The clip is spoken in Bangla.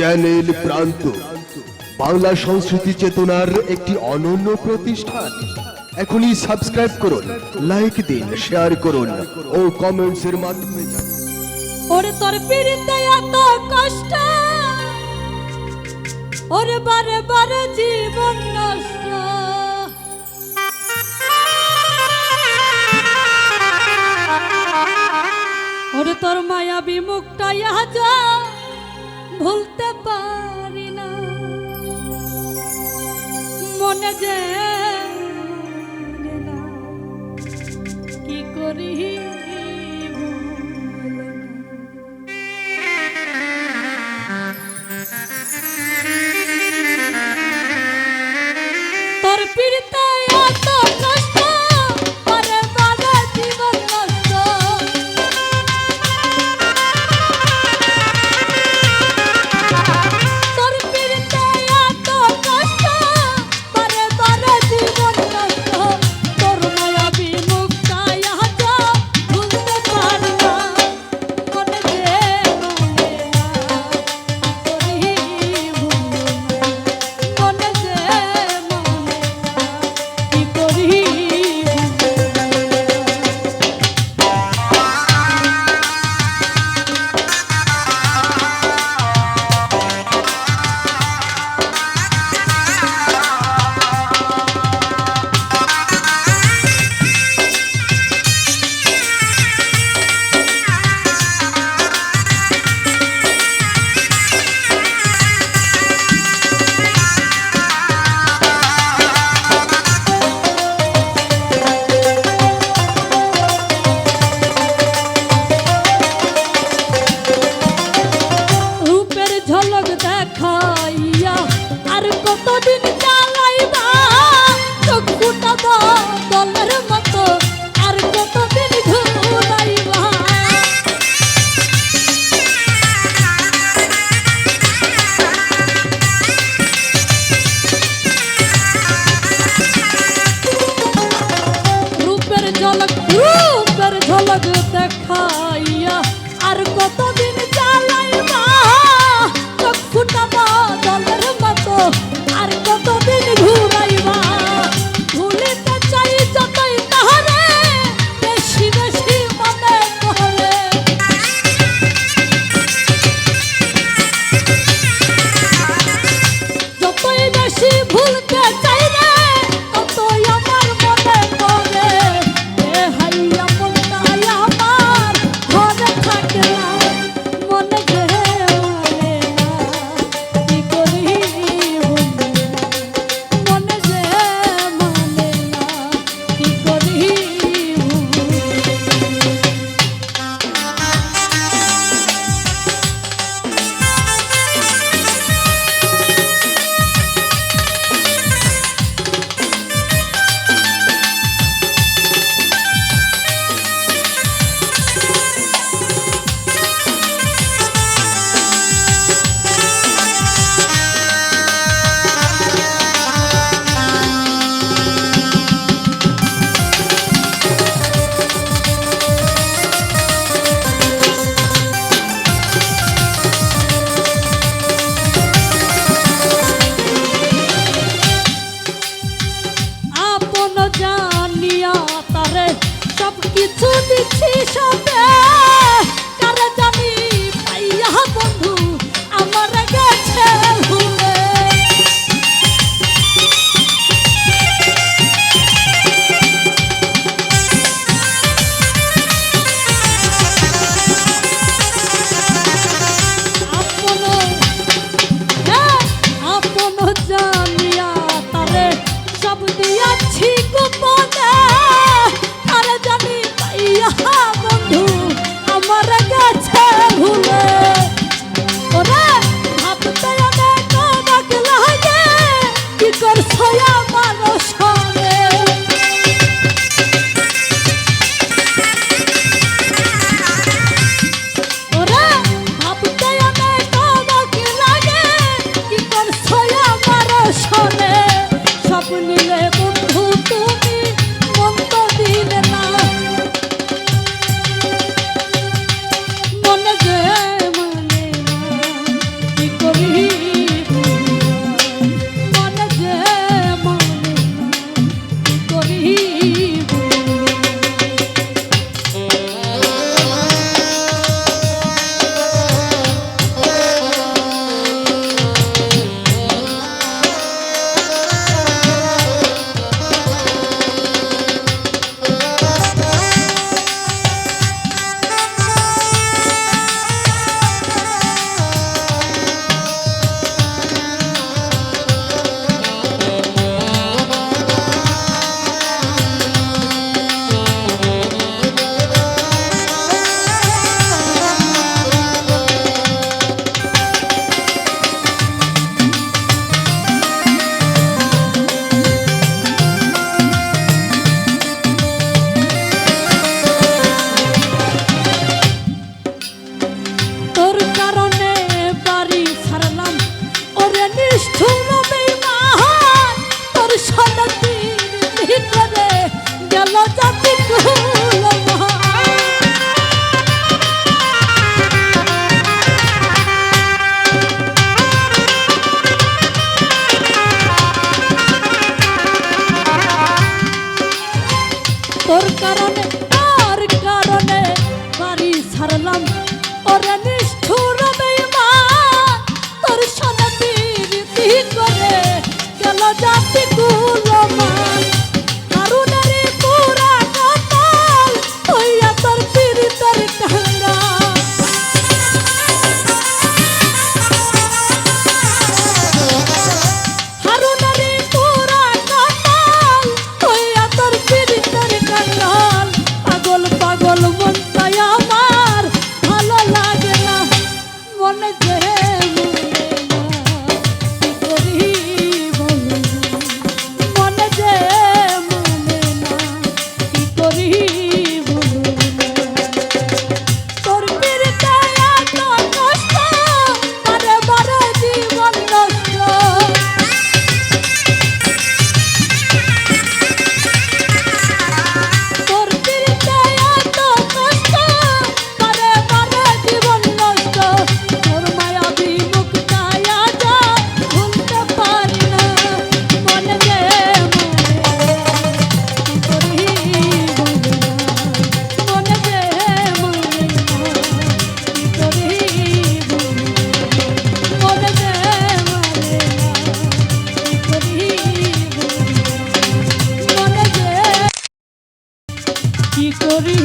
চ্যানেল প্রান্ত। বাংলা সংস্কৃতি চেতনার একটি অনন্য প্রতিষ্ঠান। এখনই সাবস্ক্রাইব করুন লাইক দিন শেয়ার করুন ও কমেন্টস এর মাধ্যমে। ওরে তোর পিড়িতে এত কষ্ট। ওরে বারে বারে জীবন নষ্ট। ওরে তোর মায়াবী মুখটা আজ ভুলতে পারি না। মনে যে come. দিচ্ছি সব কি করি